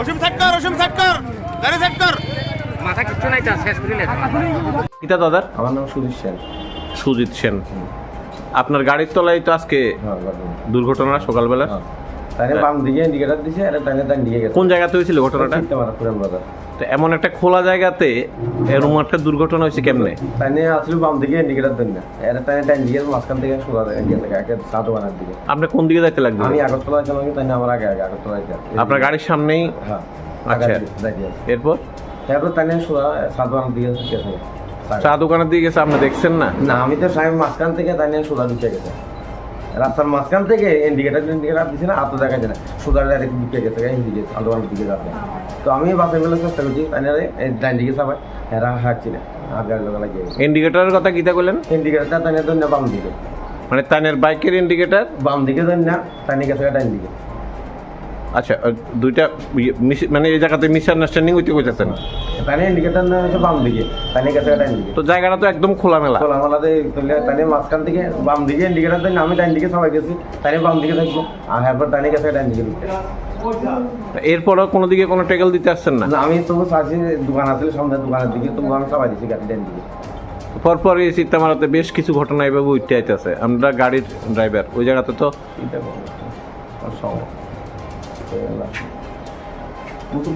অসীম set অসীম set গাড়ি set মাথা কিচ্ছু নাই তার শেষ করিলে কিতা দাদার আমার নাম সুদীপ সেন। সুজিত সেন। আপনার গাড়ির তলায় তো আজকে হ্যাঁ দুর্ঘটনা সকালবেলা? হ্যাঁ। বাম দিকে ইন্ডিকেটার দিছে আর তাইনে ডান দিকে গেছে। কোন জায়গাতে হয়েছিল ঘটনাটা? চিনতে বাজার তো। এমন একটা খোলা জায়গাতে এরকম একটা দুর্ঘটনা হয়েছে কেমনে? আসলে বাম দিকে ইন্ডিকেটার দেন না। এর মাঝখান থেকে সোজা গেছে দোকানের দিকে। আপনি কোন দিকে যাইতে লাগবে? আমি আগরতলা আমার আগে আগে আগরতলা আপনার গাড়ির সামনেই? হ্যাঁ আচ্ছা। এরপর? সোজা চা দোকানের দিকে গেছে। চা দোকানের দিকে গেছে আপনি দেখছেন না? না আমি তো সাহেব মাঝখান থেকে তাইনে সোজা দিকে গেছে। রাস্তার মাঝখান থেকে ইন্ডিকেটার ইন্ডিকেটার দিচ্ছে না আত দেখা যায় না। সোজা ডাইরেক্ট দিকে গেছে হিন্দিকে আন্দোলনের দিকে যাবে তো আমি বাসে গেলে চেষ্টা করছি তাইনে ডাইন দিকে সবাই হেরা হাঁটছি না আর গাড়ি লোক লাগিয়ে ইন্ডিকেটারের কথা গীতা করলেন ইন্ডিকেটারটা তাইনে ধন্য বাম দিকে। মানে তানের বাইকের ইন্ডিকেটার বাম দিকে ধন্য তাই গেছে ডাইন দিকে। আচ্ছা দুইটা ইয়ে, মানে এই জায়গাতে মিসআন্ডারস্ট্যান্ডিং হইতে কইতেছেন? তাইনে ইন্ডিকেটার না হচ্ছে বাম দিকে গেছে ডান দিকে। তো জায়গাটা তো একদম খোলামেলা। খোলামেলাতে তাইনে মাঝখান থেকে বাম দিকে ইন্ডিকেটার দেন আমি ডান দিকে সবাই গেছি তাইনে বাম দিকে থাকব আর এরপর তাইনে গেছে ডান দিকে। এরপরও কোনো দিকে কোনো টেকেল দিতে আসছেন না? আমি তবু চাচ্ছি দোকান আছে সামনে দোকানের দিকে তবু আমি সবাই দিচ্ছি গাড়ি ডান দিকে। পরপর এই চিত্তামারাতে বেশ কিছু ঘটনা এভাবে উঠতে আইতেছে। আমরা গাড়ির ড্রাইভার ওই জায়গাতে তো এটা molto Tutto